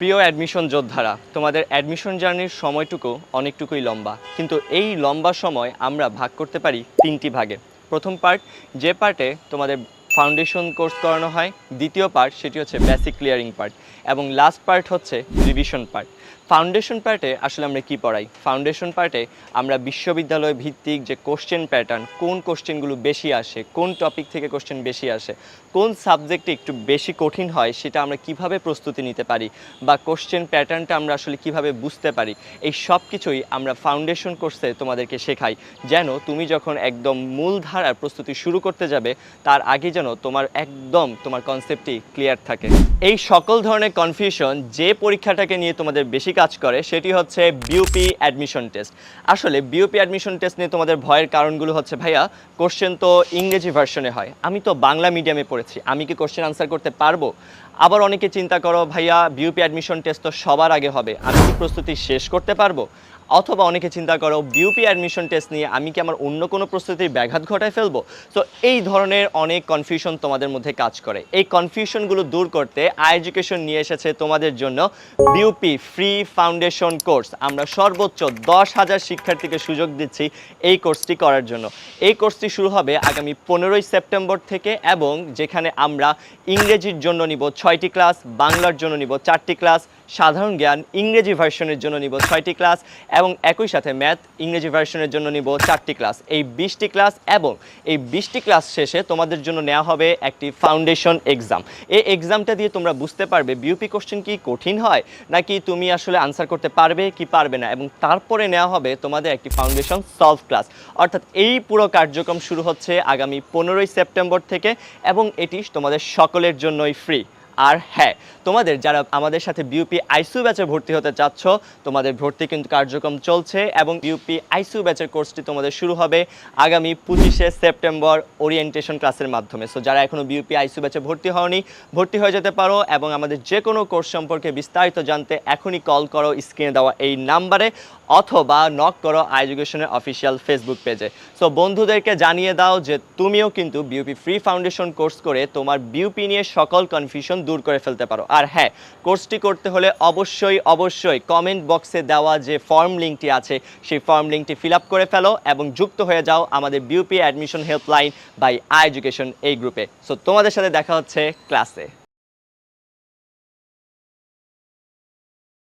প্রিয় অ্যাডমিশন যোদ্ধারা, তোমাদের অ্যাডমিশন জার্নির সময়টুকু অনেকটুকুই লম্বা। কিন্তু এই লম্বা সময় আমরা ভাগ করতে পারি তিনটি ভাগে। প্রথম পার্ট যে পার্টে তোমাদের ফাউন্ডেশন কোর্স করানো হয়। দ্বিতীয় পার্ট সেটি হচ্ছে বেসিক ক্লিয়ারিং পার্ট এবং লাস্ট পার্ট হচ্ছে রিভিশন পার্ট ফাউন্ডেশন পার্টে আসলে আমরা কি পড়াই? ফাউন্ডেশন পার্টে আমরা বিশ্ববিদ্যালয় ভিত্তিক যে কোশ্চেন প্যাটার্ন কোন কোশ্চেনগুলো বেশি আসে, কোন টপিক থেকে কোশ্চেন বেশি আসে, কোন সাবজেক্টে একটু বেশি কঠিন হয়, সেটা আমরা কীভাবে প্রস্তুতি নিতে পারি বা কোশ্চেন প্যাটার্নটা আমরা আসলে কীভাবে বুঝতে পারি, এই সব কিছুই আমরা ফাউন্ডেশন কোর্সে তোমাদেরকে শেখাই। যেন তুমি যখন একদম মূল ধারার প্রস্তুতি শুরু করতে যাবে, তার আগে যেন তোমার একদম তোমার কনসেপ্টটি ক্লিয়ার থাকে। এই সকল ধরনের কনফিউশন যে পরীক্ষাটাকে নিয়ে তোমাদের বেশি কাজ করে, সেটি হচ্ছে বিউপি অ্যাডমিশন টেস্ট আসলে বিউপি অ্যাডমিশন টেস্ট নিয়ে তোমাদের ভয়ের কারণগুলো হচ্ছে, ভাইয়া কোশ্চেন তো ইংরেজি ভার্সনে হয়। আমি তো বাংলা মিডিয়ামে পড়েছি। আমি কি কোশ্চেন আনসার করতে পারব? আবার অনেকে চিন্তা করো, ভাইয়া বিউপি অ্যাডমিশন টেস্ট তো সবার আগে হবে। আমি কি প্রস্তুতি শেষ করতে পারব? অথবা অনেকে চিন্তা করো বিউপি অ্যাডমিশন টেস্ট নিয়ে আমি কি আমার অন্য কোনো প্রস্তুতির ব্যাঘাত ঘটায় ফেলব? তো এই ধরনের অনেক কনফিউশন তোমাদের মধ্যে কাজ করে। এই কনফিউশনগুলো দূর করতে আই এডুকেশন নিয়ে এসেছে তোমাদের জন্য বিউপি ফ্রি ফাউন্ডেশন কোর্স আমরা সর্বোচ্চ দশ হাজার শিক্ষার্থীকে সুযোগ দিচ্ছি এই কোর্সটি করার জন্য। এই কোর্সটি শুরু হবে আগামী পনেরোই সেপ্টেম্বর থেকে এবং যেখানে আমরা ইংরেজির জন্য নিব ছয়টি ক্লাস বাংলার জন্য নিব চারটি ক্লাস সাধারণ জ্ঞান ইংরেজি ভার্সনের জন্য নিব ছয়টি ক্লাস এবং একই সাথে ম্যাথ ইংরেজি ভার্সনের জন্য নিব চারটি ক্লাস এই বিশটি ক্লাস এবং এই বিশটি ক্লাস শেষে তোমাদের জন্য নেওয়া হবে একটি ফাউন্ডেশন এক্সাম এই এক্সামটা দিয়ে তোমরা বুঝতে পারবে বিউপি কোশ্চেন কি কঠিন হয়, নাকি তুমি আসলে আনসার করতে পারবে কি পারবে না, এবং তারপরে নেওয়া হবে তোমাদের একটি ফাউন্ডেশন সলভ ক্লাস অর্থাৎ এই পুরো কার্যক্রম শুরু হচ্ছে আগামী পনেরোই সেপ্টেম্বর থেকে, এবং এটি তোমাদের সকলের জন্যই ফ্রি আর হ্যাঁ তোমাদের যারা আমাদের সাথে বিউপি আইসিউ ব্যাচে ভর্তি হতে চাচ্ছ, তোমাদের ভর্তি কিন্তু কার্যক্রম চলছে এবং বিউপি আইসিউ ব্যাচের কোর্সটি তোমাদের শুরু হবে আগামী পঁচিশে সেপ্টেম্বর ওরিয়েন্টেশন ক্লাসের মাধ্যমে। সো যারা এখনও বিউপি আইসিউ ব্যাচে ভর্তি হওনি, ভর্তি হয়ে যেতে পারো এবং আমাদের যে কোনো কোর্স সম্পর্কে বিস্তারিত জানতে এখনই কল করো স্ক্রিনে দেওয়া এই নাম্বারে অথবা নক করো এডুকেশনের অফিসিয়াল ফেসবুক পেজে সো বন্ধুদেরকে জানিয়ে দাও যে তুমিও কিন্তু বিউপি ফ্রি ফাউন্ডেশন কোর্স করে তোমার বিউপি নিয়ে সকল কনফিউশন দূর করে ফেলতে পারো। আর হ্যাঁ কোর্সটি করতে হলে অবশ্যই অবশ্যই কমেন্ট বক্সে দেওয়া যে ফর্ম লিঙ্কটি আছে, সেই ফর্ম লিঙ্কটি ফিল আপ করে ফেলো এবং যুক্ত হয়ে যাও আমাদের BUP admission helpline by I education এই গ্রুপে সো তোমাদের সাথে দেখা হচ্ছে ক্লাসে